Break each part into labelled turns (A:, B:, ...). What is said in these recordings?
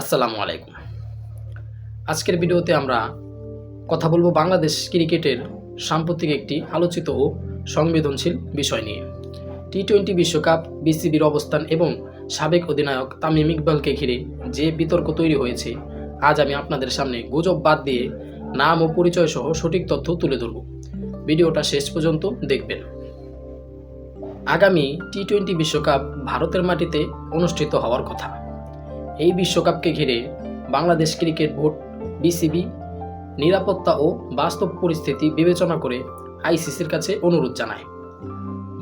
A: আসসালামু আলাইকুম। আজকের ভিডিওতে আমরা কথা বলব বাংলাদেশ ক্রিকেটের সাম্প্রতিক একটি আলোচিত ও সংবেদনশীল বিষয় নিয়ে। টি টোয়েন্টি বিশ্বকাপ, বিসিবির অবস্থান এবং সাবেক অধিনায়ক তামিম ইকবালকে ঘিরে যে বিতর্ক তৈরি হয়েছে, আজ আমি আপনাদের সামনে গুজব বাদ দিয়ে নাম ও পরিচয় সহ সঠিক তথ্য তুলে ধরব। ভিডিওটা শেষ পর্যন্ত দেখবেন। আগামী টি টোয়েন্টি বিশ্বকাপ ভারতের মাটিতে অনুষ্ঠিত হওয়ার কথা। এই বিশ্বকাপকে ঘিরে বাংলাদেশ ক্রিকেট বোর্ড, বিসিবি, নিরাপত্তা ও বাস্তব পরিস্থিতি বিবেচনা করে আইসিসির কাছে অনুরোধ জানায়।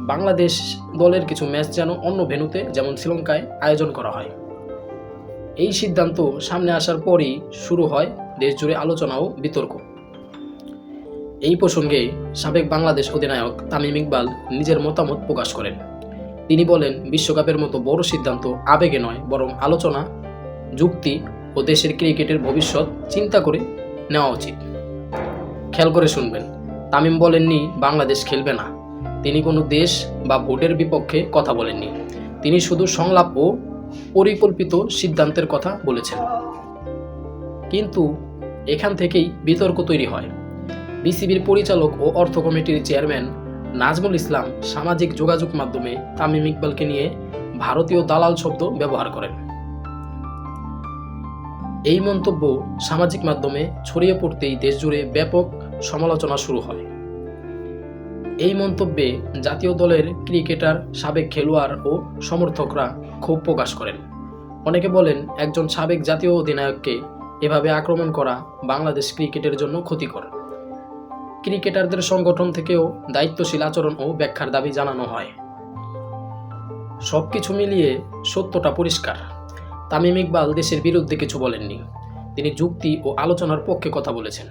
A: বাংলাদেশ দলের কিছু ম্যাচ যেন অন্য ভেন্যুতে, যেমন শ্রীলঙ্কায়, আয়োজন করা হয়। এই সিদ্ধান্ত সামনে আসার পরই শুরু হয় দেশজুড়ে আলোচনা ও বিতর্ক। এই প্রসঙ্গে সাবেক বাংলাদেশ অধিনায়ক তামিম ইকবাল নিজের মতামত প্রকাশ করেন। তিনি বলেন, বিশ্বকাপের মতো বড় সিদ্ধান্ত আবেগে নয়, বরং আলোচনা, যুক্তি ও দেশের ক্রিকেটের ভবিষ্যৎ চিন্তা করে নেওয়া উচিত। খেয়াল করে শুনবেন, তামিম বলেননি, বাংলাদেশ খেলবে না। তিনি কোনো দেশ বা ভোটের বিপক্ষে কথা বলেননি। তিনি শুধু সংলাপ ও পরিকল্পিত সিদ্ধান্তের কথা বলেছেন। কিন্তু এখান থেকেই বিতর্ক তৈরি হয়। বিসিবির পরিচালক ও অর্থ কমিটির চেয়ারম্যান নাজমুল ইসলাম সামাজিক যোগাযোগ মাধ্যমে তামিম ইকবালকে নিয়ে ভারতীয় দালাল শব্দ ব্যবহার করেন। এই মন্তব্য সামাজিক মাধ্যমে ছড়িয়ে পড়তেই দেশজুড়ে ব্যাপক সমালোচনা শুরু হয়। এই মন্তব্যে জাতীয় দলের ক্রিকেটার, সাবেক খেলোয়াড় ও সমর্থকরা ক্ষোভ প্রকাশ করেন। অনেকে বলেন, একজন সাবেক জাতীয় অধিনায়ককে এভাবে আক্রমণ করা বাংলাদেশ ক্রিকেটের জন্য ক্ষতিকর। ক্রিকেটারদের সংগঠন থেকেও দায়িত্বশীল আচরণ ও ব্যাখ্যার দাবি জানানো হয়। সবকিছু মিলিয়ে সত্যটা পরিষ্কার। তামিম ইকবাল দেশের বিরুদ্ধে কিছু বলেননি। তিনি যুক্তি ও আলোচনার পক্ষে কথা বলেছেন।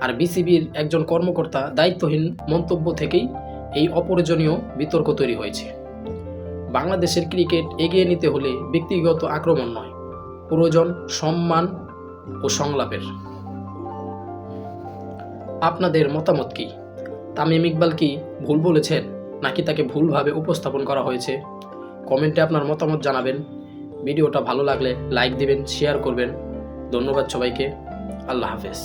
A: আর বিসিবির একজন কর্মকর্তা দায়িত্বহীন মন্তব্য থেকেই এই অপ্রয়োজনীয় বিতর্ক তৈরি হয়েছে। বাংলাদেশের ক্রিকেট এগিয়ে নিতে হলে ব্যক্তিগত আক্রমণ নয়, প্রয়োজন সম্মান ও সংলাপের। আপনাদের মতামত কি? তামিম ইকবাল কি ভুল বলেছেন নাকি তাকে ভুলভাবে উপস্থাপন করা হয়েছে? কমেন্টে আপনার মতামত জানাবেন। ভিডিওটা ভালো লাগলে লাইক দিবেন, শেয়ার করবেন। ধন্যবাদ সবাইকে। আল্লাহ হাফেজ।